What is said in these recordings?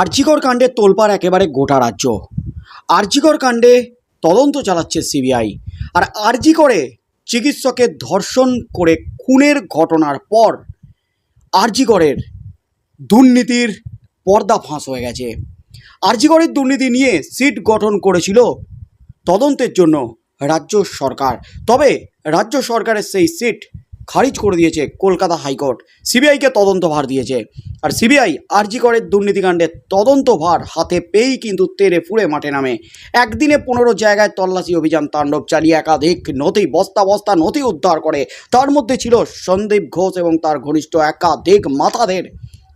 আরজিকর কাণ্ডে তোলপাড় একেবারে গোটা রাজ্য। আরজিকর কাণ্ডে তদন্ত চালাচ্ছে সিবিআই। আর আরজিকরে চিকিৎসকের ধর্ষণ করে খুনের ঘটনার পর আরজিকরের দুর্নীতির পর্দা ফাঁস হয়ে গেছে। আরজিকরের দুর্নীতি নিয়ে সিট গঠন করেছিল তদন্তের জন্য রাজ্য সরকার। তবে রাজ্য সরকারের সেই সিট খারিজ করে দিয়েছে কলকাতা হাইকোর্ট। সিবিআইকে তদন্তভার দিয়েছে। আর সিবিআই আরজি করের দুর্নীতিকাণ্ডের তদন্তভার হাতে পেয়েই কিন্তু তেরে ফুড়ে মাঠে নামে। একদিনে পনেরো জায়গায় তল্লাশি অভিযান তাণ্ডব চালিয়ে একাধিক নথি, বস্তা বস্তা নথি উদ্ধার করে। তার মধ্যে ছিল সন্দীপ ঘোষ এবং তার ঘনিষ্ঠ একাধিক মাথাদের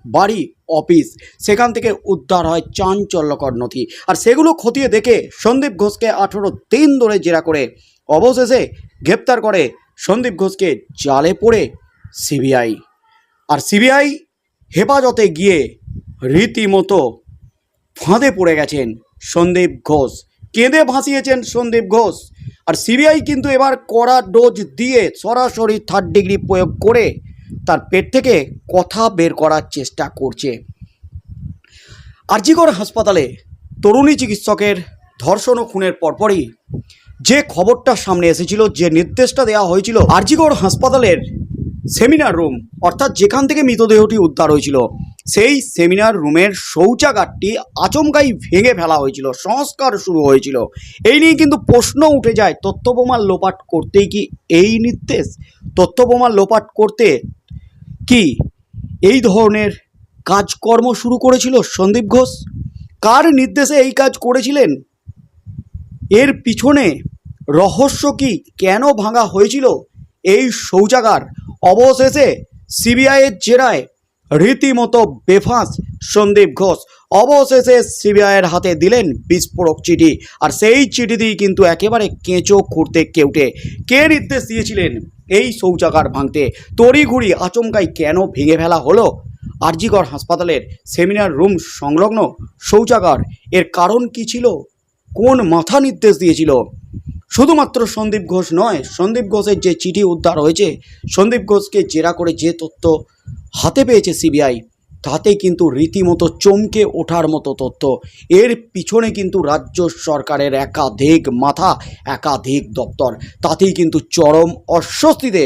বাড়ি, অফিস। সেখান থেকে উদ্ধার হয় চাঞ্চল্যকর নথি। আর সেগুলো খতিয়ে দেখে সন্দীপ ঘোষকে আঠেরো দিন ধরে জেরা করে, অবশেষে গ্রেপ্তার করে সন্দীপ ঘোষকে জালে পড়ে সিবিআই। আর সিবিআই হেফাজতে গিয়ে রীতিমতো ফাঁদে পড়ে গেছেন সন্দীপ ঘোষ। কেঁদে ভাসিয়েছেন সন্দীপ ঘোষ। আর সিবিআই কিন্তু এবার কড়া ডোজ দিয়ে সরাসরি থার্ড ডিগ্রি প্রয়োগ করে তার পেট থেকে কথা বের করার চেষ্টা করছে। আরজিকর হাসপাতালে তরুণী চিকিৎসকের ধর্ষণ ও খুনের পরপরই যে খবরটা সামনে এসেছিল, যে নির্দেশটা দেওয়া হয়েছিল, আরজিগড় হাসপাতালের সেমিনার রুম, অর্থাৎ যেখান থেকে মৃতদেহটি উদ্ধার হয়েছিল, সেই সেমিনার রুমের শৌচাগারটি আচমকাই ভেঙে ফেলা হয়েছিল, সংস্কার শুরু হয়েছিল। এই নিয়ে কিন্তু প্রশ্ন উঠে যায় তথ্যবোমা লোপাট করতেই কি এই নির্দেশ? তথ্যবোমা লোপাট করতে কি এই ধরনের কাজকর্ম শুরু করেছিল সন্দীপ ঘোষ? কার নির্দেশে এই কাজ করেছিলেন? এর পিছনে রহস্য কি কেন ভাঙা হয়েছিল? এই শৌচাগার অবশেষে সিবিআইয়ের জেরায় রীতিমতো বেফাঁস সন্দীপ ঘোষ। অবশেষে সিবিআইয়ের হাতে দিলেন বিস্ফোরক চিঠি। আর সেই চিঠিতেই কিন্তু একেবারে কেঁচো খুঁড়তে কেউটে। কে নির্দেশ দিয়েছিলেন এই শৌচাগার ভাঙতে? তড়িঘড়ি আচমকাই কেন ভেঙে ফেলা হলো? আরজিগড় হাসপাতালের সেমিনার রুম সংলগ্ন শৌচাগার এর কারণ কি ছিল? কোন মাথা নির্দেশ দিয়েছিল? শুধুমাত্র সন্দীপ ঘোষ নয়, সন্দীপ ঘোষের যে চিঠি উদ্ধার হয়েছে, সন্দীপ ঘোষকে জেরা করে যে তথ্য হাতে পেয়েছে সিবিআই, তাতে কিন্তু রীতিমতো চমকে ওঠার মতো তথ্য। এর পিছনে কিন্তু রাজ্য সরকারের একাধিক মাথা, একাধিক দপ্তর। তাতেই কিন্তু চরম অস্বস্তিতে,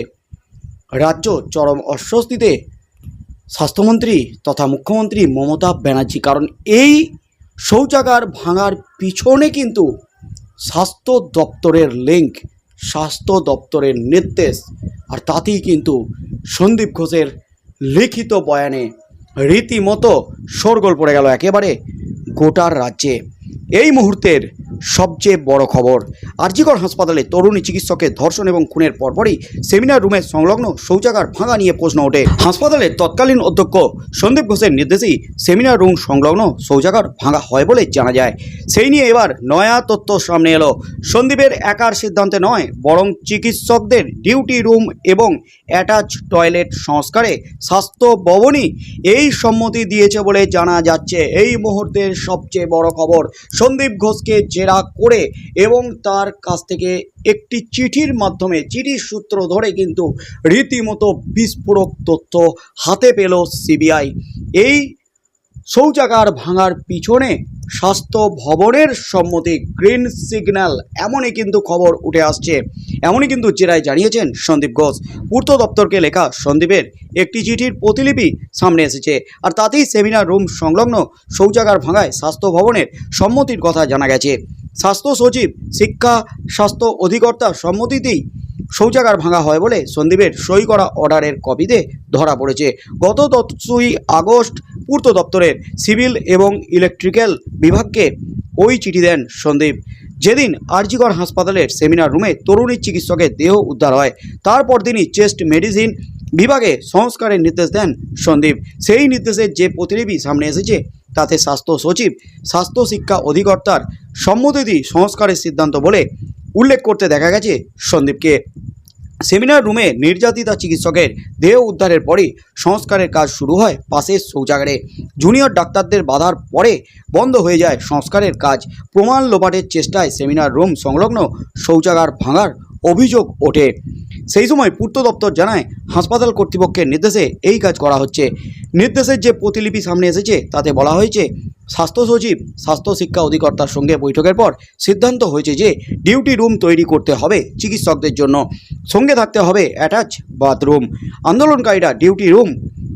রাজ্য চরম অস্বস্তিতে স্বাস্থ্যমন্ত্রী তথা মুখ্যমন্ত্রী মমতা ব্যানার্জি। কারণ এই শৌচাগার ভাঙার পিছনে কিন্তু স্বাস্থ্য দপ্তরের লিঙ্ক স্বাস্থ্য দপ্তরের নির্দেশ। আর তাতেই কিন্তু সন্দীপ ঘোষের লিখিত বয়ানে রীতিমতো শোরগোল পড়ে গেল একেবারে গোটার রাজ্যে। এই মুহূর্তের সবচেয়ে বড় খবর আরজিগড় হাসপাতালে তরুণী চিকিৎসকের ধর্ষণ এবং খুনের পরপরই সেমিনার রুমের সংলগ্ন শৌচাগার ভাঙা নিয়ে প্রশ্ন ওঠে। হাসপাতালের তৎকালীন অধ্যক্ষ সন্দীপ ঘোষের নির্দেশেই সেমিনার রুম সংলগ্ন শৌচাগার ভাঙা হয় বলে জানা যায়। সেই নিয়ে এবার নয়া তথ্য সামনে এলো। সন্দীপের একার সিদ্ধান্তে নয়, বরং চিকিৎসকদের ডিউটি রুম এবং অ্যাটাচ টয়লেট সংস্কারে স্বাস্থ্য ভবনই এই সম্মতি দিয়েছে বলে জানা যাচ্ছে। এই মুহূর্তের সবচেয়ে বড় খবর, সন্দীপ ঘোষকে জেরা করে এবং তার কাছ থেকে একটি চিঠির মাধ্যমে, চিঠির সূত্র ধরে কিন্তু রীতিমতো বিস্ফোরক তথ্য হাতে পেল সিবিআই। এই শৌচাগার ভাঙার পিছনে স্বাস্থ্য ভবনের সম্মতি, গ্রিন সিগন্যাল, এমনই কিন্তু খবর উঠে আসছে। এমনই কিন্তু জেরায় জানিয়েছেন সন্দীপ ঘোষ। পূর্ত দপ্তরকে লেখা সন্দীপের একটি চিঠির প্রতিলিপি সামনে এসেছে। আর তাতেই সেমিনার, রুম সংলগ্ন শৌচাগার ভাঙায় স্বাস্থ্য ভবনের সম্মতির কথা জানা গেছে। স্বাস্থ্য সচিব, শিক্ষা, স্বাস্থ্য অধিকর্তার সম্মতিতেই শৌচাগার ভাঙা হয় বলে সন্দীপের সই করা অর্ডারের কপিতে ধরা পড়েছে। গত দশই আগস্ট পূর্ত দপ্তরের সিভিল এবং ইলেকট্রিক্যাল বিভাগকে ওই চিঠি দেন সন্দীপ। যেদিন আরজিগড় হাসপাতালের সেমিনার রুমে তরুণী চিকিৎসকের দেহ উদ্ধার হয়, তারপর তিনি চেস্ট মেডিসিন বিভাগে সংস্কারের নির্দেশ দেন সন্দীপ। সেই নির্দেশের যে প্রতিলিপি সামনে এসেছে, তাতে স্বাস্থ্য সচিব, স্বাস্থ্য শিক্ষা অধিকর্তার সম্মতি সংস্কারের সিদ্ধান্ত বলে উল্লেখ করতে দেখা গেছে সন্দীপকে। সেমিনার রুমে নির্যাতিতা চিকিৎসকের দেহ উদ্ধারের পরই সংস্কারের কাজ শুরু হয় পাশের শৌচাগারে। জুনিয়র ডাক্তারদের বাধার পরে বন্ধ হয়ে যায় সংস্কারের কাজ। প্রমাণ লোপাটের চেষ্টায় সেমিনার রুম সংলগ্ন শৌচাগার ভাঙার অভিযোগ ওঠে। সেই সময় পূর্ত দপ্তর জানায়, হাসপাতাল কর্তৃপক্ষের নির্দেশে এই কাজ করা হচ্ছে। নির্দেশের যে প্রতিলিপি সামনে এসেছে, তাতে বলা হয়েছে, স্বাস্থ্য সচিব, স্বাস্থ্য শিক্ষা অধিকর্তার সঙ্গে বৈঠকের পর সিদ্ধান্ত হয়েছে যে ডিউটি রুম তৈরি করতে হবে চিকিৎসকদের জন্য। সঙ্গে থাকতে হবে অ্যাটাচ বাথরুম। আন্দোলনকারীরা ডিউটি রুম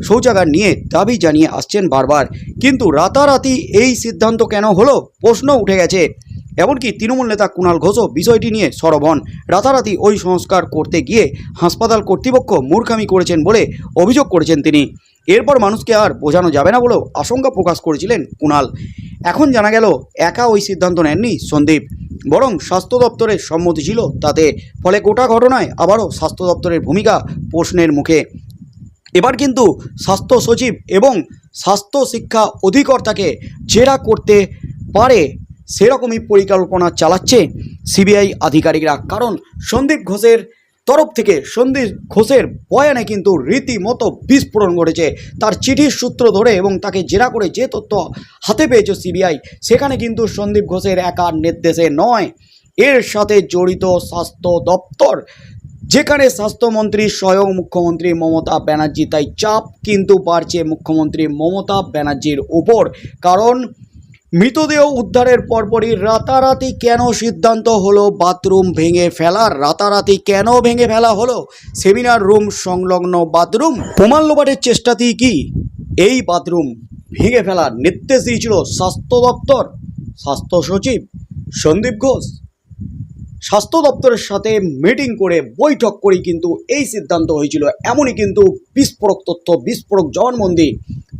শৌচাগার নিয়ে দাবি জানিয়ে আসছেন বারবার। কিন্তু রাতারাতি এই সিদ্ধান্ত কেন হলো? প্রশ্ন উঠে গেছে। এমনকি তৃণমূল নেতা কুণাল ঘোষও বিষয়টি নিয়ে সরব হন। রাতারাতি ওই সংস্কার করতে গিয়ে হাসপাতাল কর্তৃপক্ষ মূর্খামি করেছেন বলে অভিযোগ করেছেন তিনি। এরপর মানুষকে আর বোঝানো যাবে না বলেও আশঙ্কা প্রকাশ করেছিলেন কুণাল। এখন জানা গেল, একা ওই সিদ্ধান্ত নেননি সন্দীপ। বরং স্বাস্থ্য দপ্তরের সম্মতি ছিল তাতে, ফলে গোটা ঘটনায় আবারও স্বাস্থ্য দপ্তরের ভূমিকা প্রশ্নের মুখে। এবার কিন্তু স্বাস্থ্য সচিব এবং স্বাস্থ্য শিক্ষা অধিকর্তাকে জেরা করতে পারে সেরকমই পরিকল্পনা চালাচ্ছে সিবিআই আধিকারিকরা। কারণ সন্দীপ ঘোষের তরফ থেকে সন্দীপ ঘোষের বয়ানে কিন্তু রীতিমতো বিস্ফোরণ ঘটেছে। তার চিঠির সূত্র ধরে এবং তাকে জেরা করে যে তথ্য হাতে পেয়েছে সিবিআই, সেখানে কিন্তু সন্দীপ ঘোষের একার নির্দেশে নয়। এর সাথে জড়িত স্বাস্থ্য দপ্তর, যেখানে স্বাস্থ্যমন্ত্রী স্বয়ং মুখ্যমন্ত্রী মমতা ব্যানার্জি, তাই চাপ কিন্তু বাড়ছে মুখ্যমন্ত্রী মমতা ব্যানার্জির ওপর। কারণ মৃতদেহ উদ্ধারের পরপরই রাতারাতি কেন সিদ্ধান্ত হলো? বাথরুম ভেঙে ফেলার রাতারাতি কেন ভেঙে ফেলা হলো? সেমিনার রুম সংলগ্ন বাথরুম? প্রমাণ লোপাটের চেষ্টাতেই কি এই বাথরুম ভেঙে ফেলার নির্দেশ দিয়েছিল স্বাস্থ্য দপ্তর? স্বাস্থ্য সচিব সন্দীপ ঘোষ। স্বাস্থ্য দপ্তরের সাথে মিটিং করে বৈঠক করেই কিন্তু এই সিদ্ধান্ত হয়েছিল। এমনই কিন্তু বিস্ফোরক তথ্য, বিস্ফোরক জবানবন্দি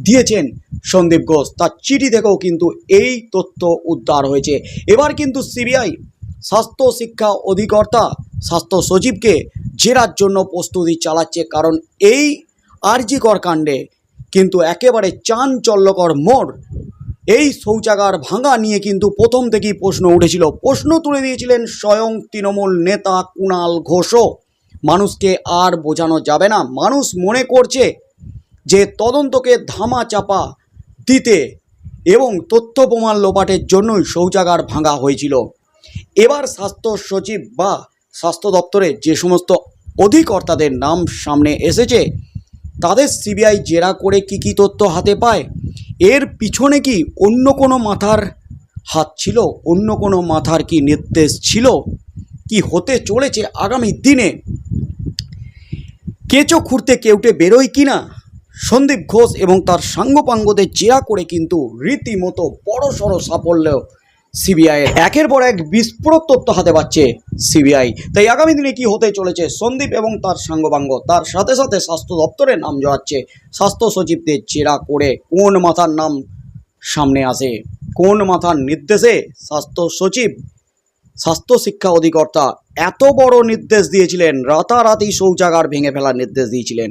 দিয়েছেন সন্দীপ ঘোষ, তার চিঠি থেকেও কিন্তু এই তথ্য উদ্ধার হয়েছে। এবার কিন্তু সিবিআই স্বাস্থ্য শিক্ষা অধিকর্তা, স্বাস্থ্য সচিবকে জেরার জন্য প্রস্তুতি চালাচ্ছে, কারণ এই আরজিকর কাণ্ডে কিন্তু একেবারে চাঞ্চল্যকর মোড়। এই শৌচাগার ভাঙা নিয়ে কিন্তু প্রথম থেকেই প্রশ্ন উঠেছিল। প্রশ্ন তুলে দিয়েছিলেন স্বয়ং তৃণমূল নেতা কুণাল ঘোষও। মানুষকে আর বোঝানো যাবে না। মানুষ মনে করছে যে তদন্তকে ধামা চাপা দিতে এবং তথ্য প্রমাণ লোপাটের জন্যই শৌচাগার ভাঙা হয়েছিল। এবার স্বাস্থ্য সচিব বা স্বাস্থ্য দপ্তরে যে সমস্ত অধিকর্তাদের নাম সামনে এসেছে, তাদের সিবিআই জেরা করে কি কি তথ্য হাতে পায়, এর পিছনে কি অন্য কোনো মাথার হাত ছিল, অন্য কোনো মাথার কি নির্দেশ ছিল, কি হতে চলেছে আগামী দিনে, কেঁচো খুঁড়তে কেউটে বেরোয় কি না সন্দীপ ঘোষ এবং তার সাঙ্গপাঙ্গদের জেরা করে কিন্তু রীতিমতো বড় সড়ো সাফল্য সিবিআইয়ের একের পর এক বিস্ফোরক তথ্য হাতে পাচ্ছে সিবিআই। তাই আগামী দিনে কি হতে চলেছে? সন্দীপ এবং তার সাঙ্গপাঙ্গ। তার সাথে সাথে স্বাস্থ্য দপ্তরের নাম জড়াচ্ছে স্বাস্থ্য সচিবদের জেরা করে। কোন মাথার নাম সামনে আসে? কোন মাথার নির্দেশে স্বাস্থ্য সচিব, স্বাস্থ্য শিক্ষা অধিকর্তা এত বড় নির্দেশ দিয়েছিলেন? রাতারাতি শৌচাগার ভেঙে ফেলার নির্দেশ দিয়েছিলেন।